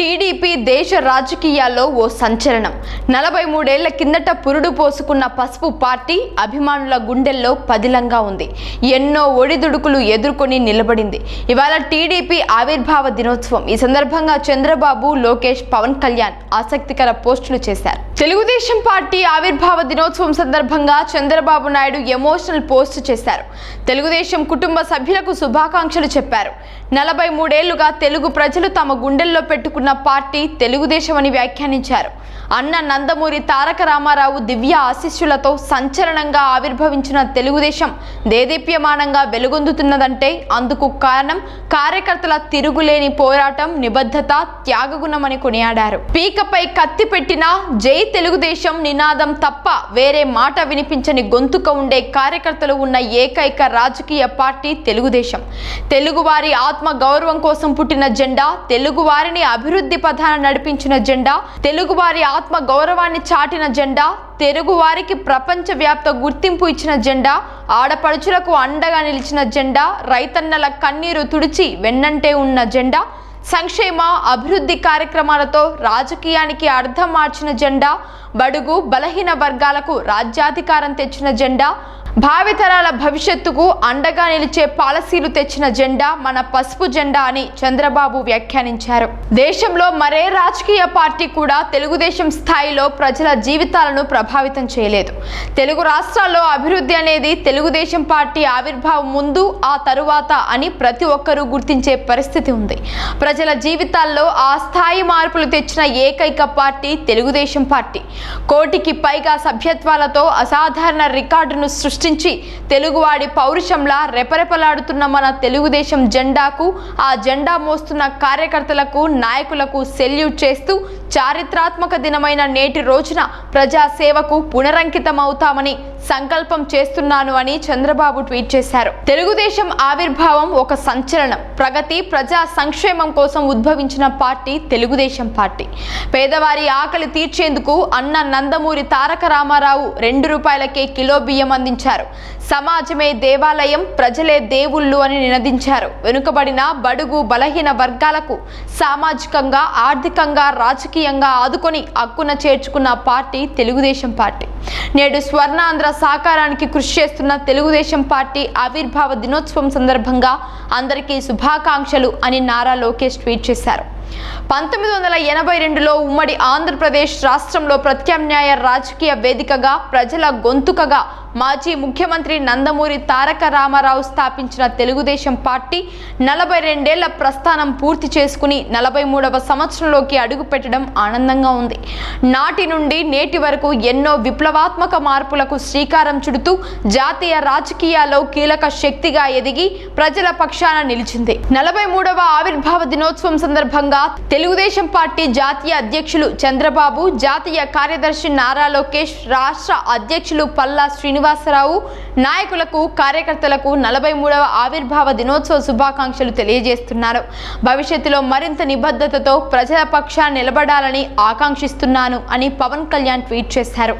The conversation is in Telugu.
టీడీపీ దేశ రాజకీయాల్లో ఓ సంచలనం. నలభై మూడేళ్ళ కిందట పురుడు పోసుకున్న పసుపు పార్టీ అభిమానుల గుండెల్లో పదిలంగా ఉంది. ఎన్నో ఒడిదుడుకులు ఎదుర్కొని నిలబడింది. ఇవాళ టీడీపీ ఆవిర్భావ దినోత్సవం. ఈ సందర్భంగా చంద్రబాబు లోకేష్ పవన్ కళ్యాణ్ ఆసక్తికర పోస్టులు చేశారు. తెలుగుదేశం పార్టీ ఆవిర్భావ దినోత్సవం సందర్భంగా చంద్రబాబు నాయుడు ఎమోషనల్ పోస్ట్ చేశారు. తెలుగుదేశం కుటుంబ సభ్యులకు శుభాకాంక్షలు చెప్పారు. నలభై మూడేళ్ళుగా తెలుగు ప్రజలు తమ గుండెల్లో పెట్టుకున్న పార్టీ తెలుగుదేశం అని వ్యాఖ్యానించారు. అన్న నందమూరి తారక రామారావు దివ్య ఆశీస్సులతో సంచలనంగా ఆవిర్భవించిన తెలుగుదేశం దేదీప్యమానంగా వెలుగొందుతున్నదంటే అందుకు కారణం కార్యకర్తల తిరుగులేని పోరాటం నిబద్ధత త్యాగగుణమని కొనియాడారు. పీకపై కత్తి పెట్టిన జై తెలుగుదేశం నినాదం తప్ప వేరే మాట వినిపించని గొంతుక ఉండే కార్యకర్తలు ఉన్న ఏకైక రాజకీయ పార్టీ తెలుగుదేశం. తెలుగువారి ఆత్మ గౌరవం కోసం పుట్టిన జెండా తెలుగువారిని అభివృద్ధి అభివృద్ధి పథాన నడిపించిన జెండా తెలుగువారి ఆత్మ గౌరవాన్ని చాటిన జెండా తెలుగువారికి ప్రపంచవ్యాప్త గుర్తింపు ఇచ్చిన జెండా ఆడపడుచులకు అండగా నిలిచిన జెండా రైతన్నల కన్నీరు తుడిచి వెన్నంటే ఉన్న జెండా సంక్షేమ అభివృద్ధి కార్యక్రమాలతో రాజకీయానికి అర్థం మార్చిన జెండా బడుగు బలహీన వర్గాలకు రాజ్యాధికారం తెచ్చిన జెండా భావితరాల భవిష్యత్తుకు అండగా నిలిచే పాలసీలు తెచ్చిన జెండా మన పసుపు జెండా అని చంద్రబాబు వ్యాఖ్యానించారు. దేశంలో మరే రాజకీయ పార్టీ కూడా తెలుగుదేశం స్థాయిలో ప్రజల జీవితాలను ప్రభావితం చేయలేదు. తెలుగు రాష్ట్రాల్లో అభివృద్ధి అనేది తెలుగుదేశం పార్టీ ఆవిర్భావం ముందు ఆ తరువాత అని ప్రతి ఒక్కరూ గుర్తించే పరిస్థితి ఉంది. ప్రజల జీవితాల్లో ఆ స్థాయి మార్పులు తెచ్చిన ఏకైక పార్టీ తెలుగుదేశం పార్టీ. కోటికి పైగా సభ్యత్వాలతో అసాధారణ రికార్డును సృష్టించి తెలుగువాడి పౌరుషంలా రెపరెపలాడుతున్న మన తెలుగుదేశం జెండాకు ఆ జెండా మోస్తున్న కార్యకర్తలకు నాయకులకు సెల్యూట్ చేస్తూ చారిత్రాత్మక దినమైన నేటి రోజున ప్రజాసేవకు పునరంకితం అవుతామని సంకల్పం చేస్తున్నాను అని చంద్రబాబు ట్వీట్ చేశారు. తెలుగుదేశం ఆవిర్భావం ఒక సంచలనం. ప్రగతి ప్రజా సంక్షేమం కోసం ఉద్భవించిన పార్టీ తెలుగుదేశం పార్టీ. పేదవారి ఆకలి తీర్చేందుకు అన్న నందమూరి తారక రామారావు రెండు రూపాయలకే కిలో బియ్యం అందించారు. సమాజమే దేవాలయం ప్రజలే దేవుళ్ళు అని నినదించారు. వెనుకబడిన బడుగు బలహీన వర్గాలకు సామాజికంగా ఆర్థికంగా రాజకీయంగా ఆదుకొని హక్కున చేర్చుకున్న పార్టీ తెలుగుదేశం పార్టీ. నేడు స్వర్ణాంధ్ర సాకారానికి కృషి చేస్తున్న తెలుగుదేశం పార్టీ ఆవిర్భావ దినోత్సవం సందర్భంగా అందరికీ శుభాకాంక్షలు అని నారా లోకేష్ ట్వీట్ చేశారు. పంతొమ్మిది వందల ఎనభై రెండులో ఉమ్మడి ఆంధ్రప్రదేశ్ రాష్ట్రంలో ప్రత్యామ్నాయ రాజకీయ వేదికగా ప్రజల గొంతుకగా మాజీ ముఖ్యమంత్రి నందమూరి తారక రామారావు స్థాపించిన తెలుగుదేశం పార్టీ నలభై రెండేళ్ళ ప్రస్థానం పూర్తి చేసుకుని నలభై మూడవ సంవత్సరంలోకి అడుగుపెట్టడం ఆనందంగా ఉంది. నాటి నుండి నేటి వరకు ఎన్నో విప్లవాత్మక మార్పులకు శ్రీకారం చుడుతూ జాతీయ రాజకీయాల్లో కీలక శక్తిగా ఎదిగి ప్రజల పక్షాన నిలిచింది. నలభై మూడవ ఆవిర్భావ దినోత్సవం సందర్భంగా తెలుగుదేశం పార్టీ జాతీయ అధ్యక్షులు చంద్రబాబు జాతీయ కార్యదర్శి నారా లోకేష్ రాష్ట్ర అధ్యక్షులు పల్లా శ్రీనివాసరావు నాయకులకు కార్యకర్తలకు నలభై మూడవ ఆవిర్భావ దినోత్సవ శుభాకాంక్షలు తెలియజేస్తున్నారు. భవిష్యత్తులో మరింత నిబద్ధతతో ప్రజల పక్షాన నిలబడాలని ఆకాంక్షిస్తున్నాను అని పవన్ కళ్యాణ్ ట్వీట్ చేశారు.